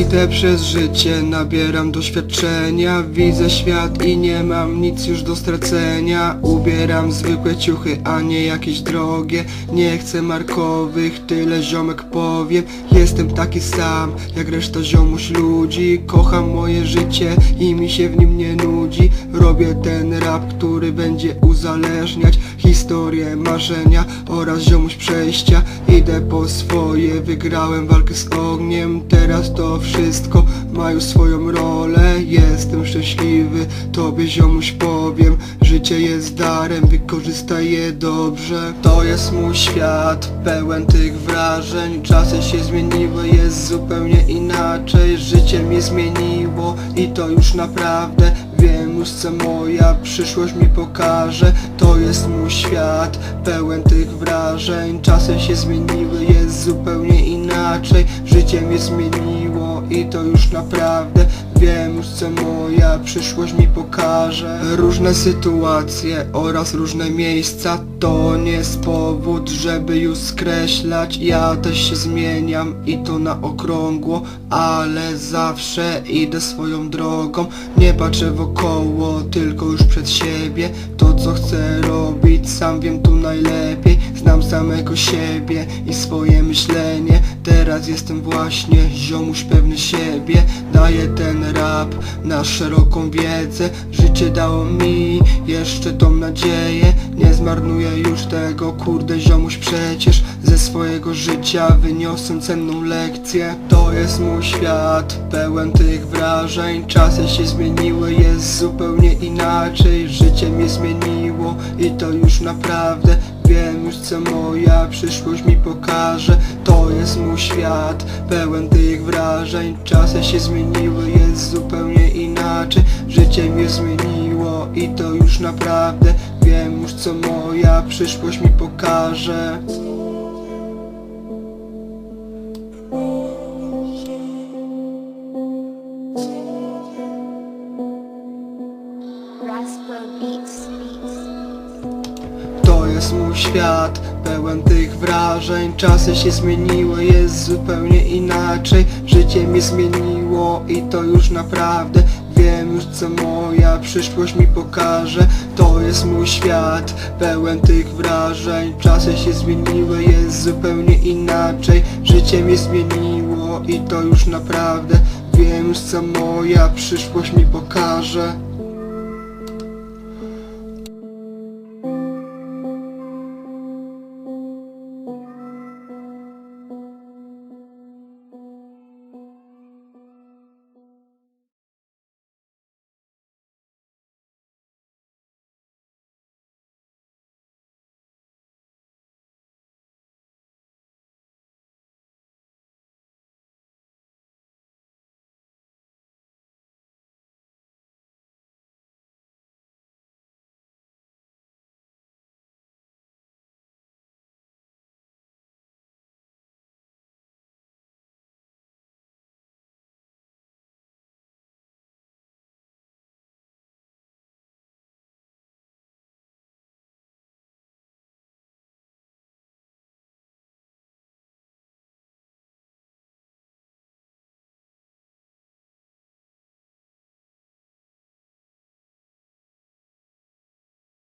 Idę przez życie, nabieram doświadczenia Widzę świat i nie mam nic już do stracenia. Ubieram zwykłe ciuchy, a nie jakieś drogie. Nie chcę markowych, tyle ziomek powiem. Jestem taki sam, jak reszta ziomuś ludzi. Kocham moje życie i mi się w nim nie nudzi. Robię ten rap, który będzie uzależniać Historię, marzenia oraz ziomuś przejścia. Idę po swoje, wygrałem walkę z ogniem. Teraz to wszystko ma już swoją rolę. Jestem szczęśliwy, tobie ziomuś powiem Życie jest darem, wykorzystaj je dobrze. To jest mój świat, pełen tych wrażeń. Czasy się zmieniły, jest zupełnie inaczej. Życie mnie zmieniło i to już naprawdę. Wiem już co moja przyszłość mi pokaże. To jest mój świat, pełen tych wrażeń. Czasy się zmieniły, jest zupełnie inaczej. Życie mnie zmieniło i to już naprawdę Wiem już co moja przyszłość mi pokaże. Różne sytuacje oraz różne miejsca To nie jest powód, żeby już skreślać. Ja też się zmieniam i to na okrągło Ale zawsze idę swoją drogą. Nie patrzę wokoło, tylko już przed siebie. To co chcę robić, sam wiem tu najlepiej Znam samego siebie i swoje myślenie. Teraz jestem właśnie ziomuś pewny siebie. Daję ten rap na szeroką wiedzę. Życie dało mi jeszcze tą nadzieję. Nie zmarnuję już tego kurde ziomuś przecież Ze swojego życia wyniosłem cenną lekcję. To jest mój świat, pełen tych wrażeń. Czasy się zmieniły, jest zupełnie inaczej. Życie mnie zmieniło i to już naprawdę już co moja przyszłość mi pokaże. To jest mój świat, pełen tych wrażeń. Czasy się zmieniły, jest zupełnie inaczej. Życie mnie zmieniło i to już naprawdę. Wiem już co moja przyszłość mi pokaże. Rascal Beats. To jest mój świat, pełen tych wrażeń Czasy się zmieniły, jest zupełnie inaczej. Życie mnie zmieniło i to już naprawdę. Wiem już co moja przyszłość mi pokaże. To jest mój świat, pełen tych wrażeń Czasy się zmieniły, jest zupełnie inaczej. Życie mnie zmieniło i to już naprawdę. Wiem już co moja przyszłość mi pokaże